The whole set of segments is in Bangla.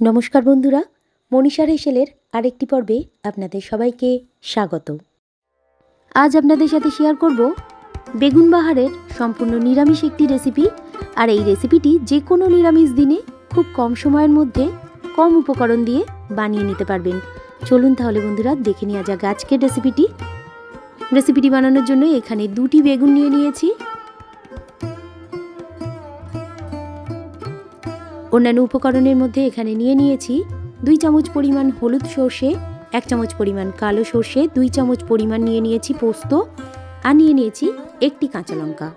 নমস্কার বন্ধুরা, মনীষা রেশেলের আরেকটি পর্বে আপনাদের সবাইকে স্বাগত। আজ আপনাদের সাথে শেয়ার করব বেগুন বাহারের সম্পূর্ণ নিরামিষ একটি রেসিপি আর এই রেসিপিটি যে কোনো নিরামিষ দিনে খুব কম সময়ের মধ্যে কম উপকরণ দিয়ে বানিয়ে নিতে পারবেন। চলুন তাহলে বন্ধুরা, দেখে নেওয়া যাক আজকের রেসিপিটি রেসিপিটি বানানোর জন্য এখানে দুটি বেগুন নিয়ে নিয়েছি। অন্যান্য উপকরণের মধ্যে এখানে নিয়ে নিয়েছি দুই চামচ পরিমাণ হলুদ সর্ষে, এক চামচ পরিমাণ কালো সর্ষে, দুই চামচ পরিমাণ নিয়ে নিয়েছি পোস্ত, আর নিয়ে নিয়েছি একটি কাঁচা লঙ্কা।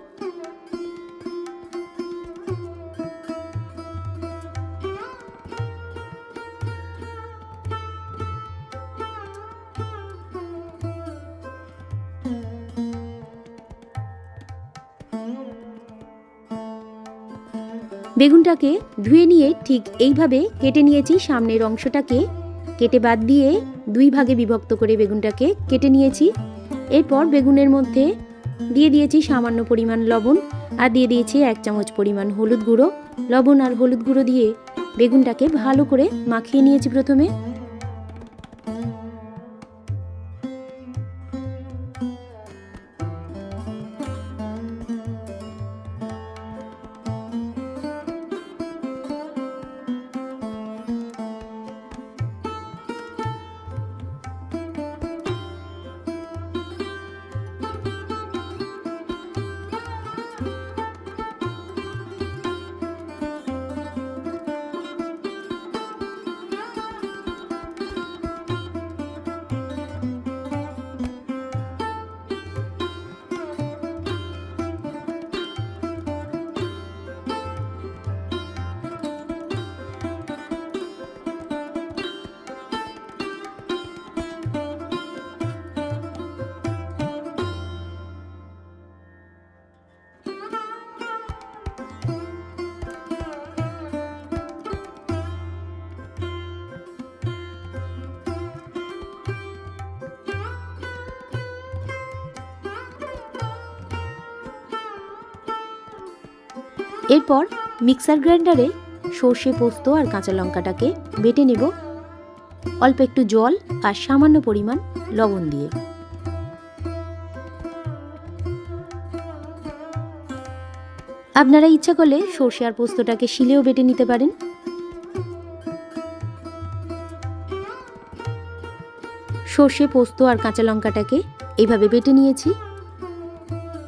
বেগুনটাকে ধুয়ে নিয়ে ঠিক এইভাবে কেটে নিয়েছি সামনের অংশটাকে। কেটে বাদ দিয়ে দুই ভাগে বিভক্ত করে বেগুনটাকে কেটে নিয়েছি। এরপর বেগুনের মধ্যে দিয়ে দিয়েছি সামান্য পরিমাণ লবণ আর দিয়ে দিয়েছি এক চামচ পরিমাণ হলুদ গুঁড়ো। লবণ আর হলুদ গুঁড়ো দিয়ে বেগুনটাকে ভালো করে মাখিয়ে নিয়েছি প্রথমে। এরপর মিক্সার গ্রাইন্ডারে সর্ষে পোস্ত আর কাঁচা লঙ্কাটাকে বেটে নেব। অল্প একটু জল আর সামান্য পরিমাণ লবণ দিয়ে। আপনারা ইচ্ছা করলে সর্ষে আর পোস্তটাকে শিলেও বেটে নিতে পারেন। সর্ষে, পোস্ত আর কাঁচা লঙ্কাটাকে এইভাবে বেটে নিয়েছি।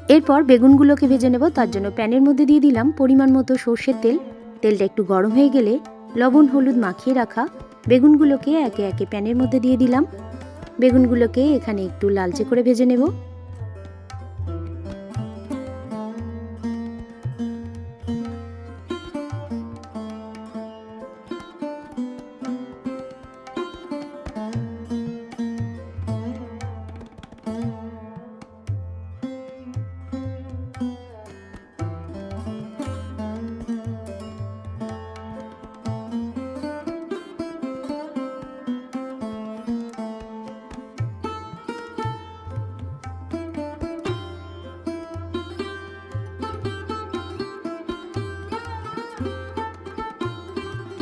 এরপর বেগুনগুলোকে ভেজে নেব, তার জন্য প্যানের মধ্যে দিয়ে দিলাম পরিমাণ মতো সর্ষের তেল। তেলটা একটু গরম হয়ে গেলে লবণ, হলুদ মাখিয়ে রাখা বেগুনগুলোকে একে একে প্যানের মধ্যে দিয়ে দিলাম। বেগুনগুলোকে এখানে একটু লালচে করে ভেজে নেব।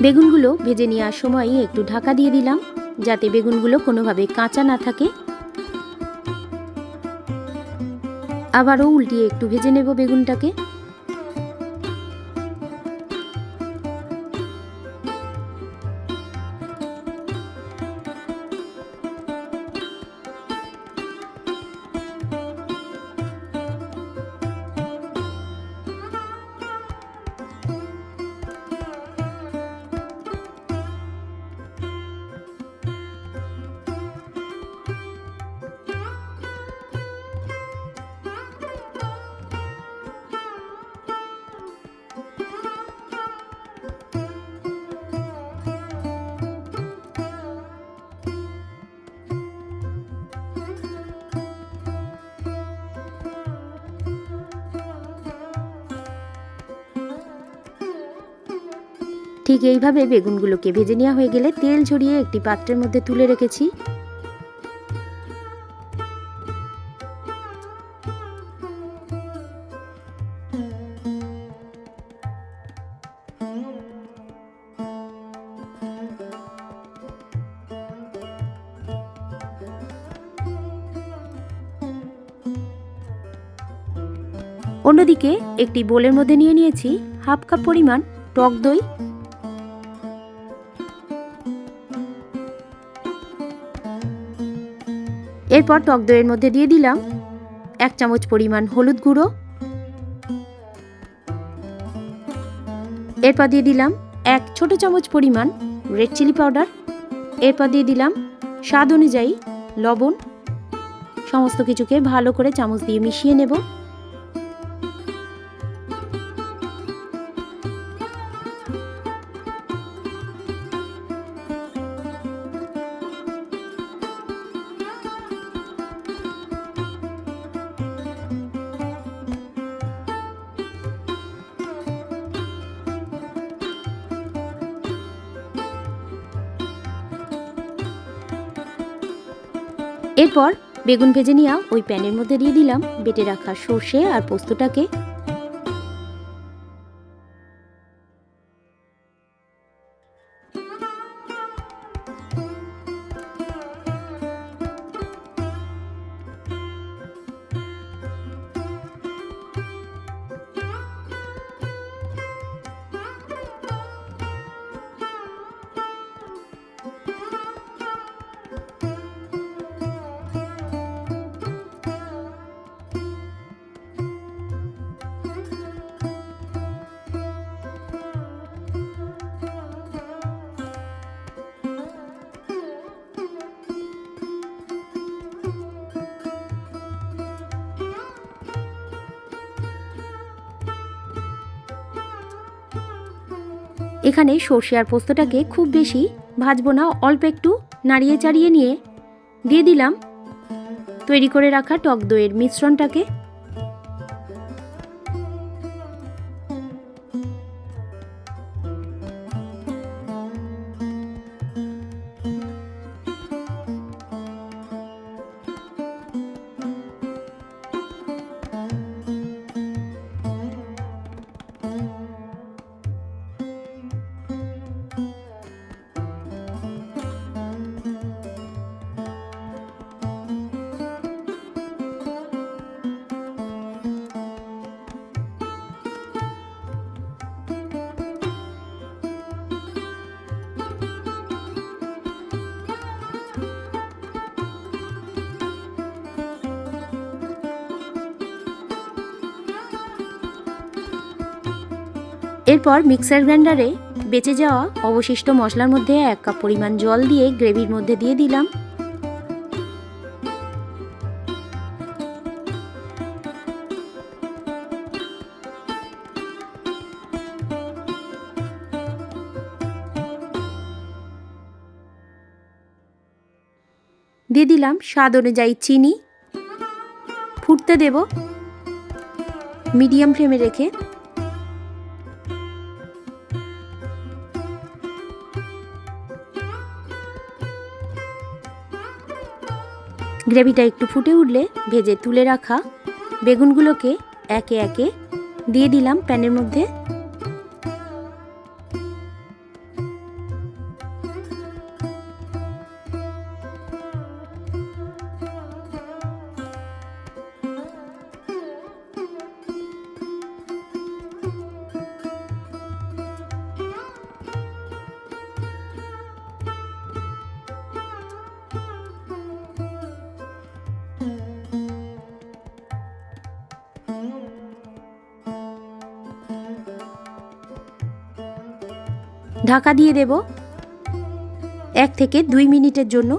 বেগুনগুলো ভেজে নেওয়ার সময় একটু ঢাকা দিয়ে দিলাম, যাতে বেগুনগুলো কোনোভাবে কাঁচা না থাকে। আবারও উল্টিয়ে একটু ভেজে নেব বেগুনটাকে। ঠিক এইভাবে বেগুনগুলোকে ভেজে নেওয়া হয়ে গেলে তেল ঝরিয়ে একটি পাত্রের মধ্যে তুলে রেখেছি। অন্যদিকে একটি বোলের মধ্যে নিয়ে নিয়েছি হাফ কাপ পরিমাণ টক দই এরপর টক দইয়ের মধ্যে দিয়ে দিলাম এক চামচ পরিমাণ হলুদ গুঁড়ো। এরপর দিয়ে দিলাম এক ছোট চামচ পরিমাণ রেড চিলি পাউডার এরপর দিয়ে দিলাম স্বাদ অনুযায়ী লবণ। সমস্ত কিছুকে ভালো করে চামচ দিয়ে মিশিয়ে নেব। এরপর বেগুন ভেজে নিয়ে ওই প্যানের মধ্যে দিয়ে দিলাম বেটে রাখা সর্ষে আর পোস্তটাকে এখানে সর্ষে আর পোস্তটাকে খুব বেশি ভাজবো না, অল্প একটু নাড়িয়ে চাড়িয়ে নিয়ে দিয়ে দিলাম। তৈরি করে রাখা টক দইয়ের মিশ্রণটাকে। এরপর মিক্সার গ্রাইন্ডারে বেঁচে যাওয়া অবশিষ্ট মশলার মধ্যে এক কাপ পরিমাণ জল দিয়ে গ্রেভির মধ্যে দিয়ে দিলাম। দিয়ে দিলাম স্বাদ অনুযায়ী চিনি। ফুটতে দেব। মিডিয়াম ফ্লেমে রেখে গ্রেভিটা একটু ফুটে উঠলে ভেজে তুলে রাখা বেগুনগুলোকে একে একে দিয়ে দিলাম প্যানের মধ্যে। ঢাকা দিয়ে দেব এক থেকে দুই মিনিটের জন্য।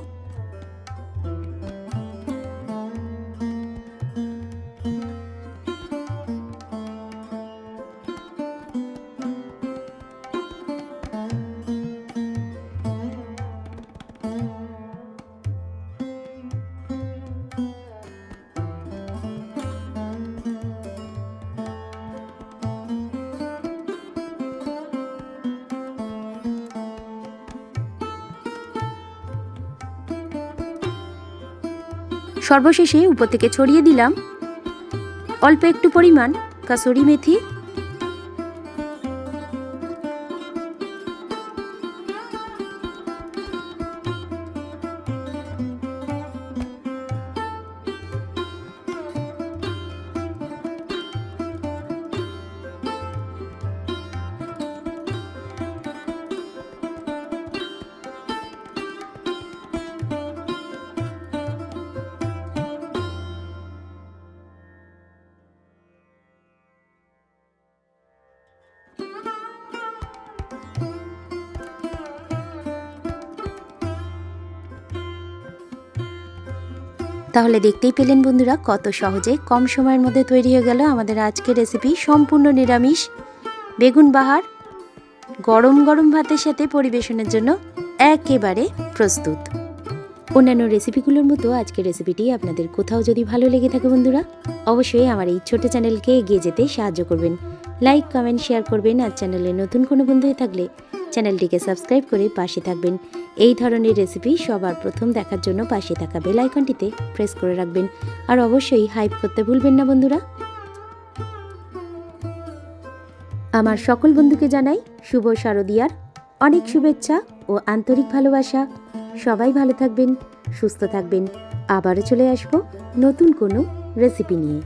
সর্বশেষে উপর থেকে ছড়িয়ে দিলাম। অল্প একটু পরিমাণ কাসুরি মেথি তাহলে দেখতেই পেলেন বন্ধুরা, কত সহজে কম সময়ের মধ্যে তৈরি হয়ে গেল আমাদের আজকের রেসিপি সম্পূর্ণ নিরামিষ। বেগুন বাহার, গরম গরম ভাতের সাথে পরিবেশনের জন্য একেবারে প্রস্তুত। অন্যান্য রেসিপিগুলোর মতো আজকের রেসিপিটি আপনাদের কোথাও যদি ভালো লেগে থাকে বন্ধুরা, অবশ্যই আমার এই ছোট চ্যানেলকে এগিয়ে যেতে সাহায্য করবেন। লাইক কমেন্ট শেয়ার করবেন আর চ্যানেলে নতুন কোনো বন্ধু থাকলে চ্যানেলটিকে সাবস্ক্রাইব করে পাশে থাকবেন। এই ধরনের রেসিপি সবার প্রথম দেখার জন্য পাশে থাকা বেল আইকনটিতে প্রেস করে রাখবেন। আর অবশ্যই হাইপ করতে ভুলবেন না, বন্ধুরা। আমার সকল বন্ধুকে জানাই শুভ শারদিয়ার অনেক শুভেচ্ছা ও আন্তরিক ভালোবাসা। সবাই ভালো থাকবেন, সুস্থ থাকবেন। আবারও চলে আসব নতুন কোনো রেসিপি নিয়ে।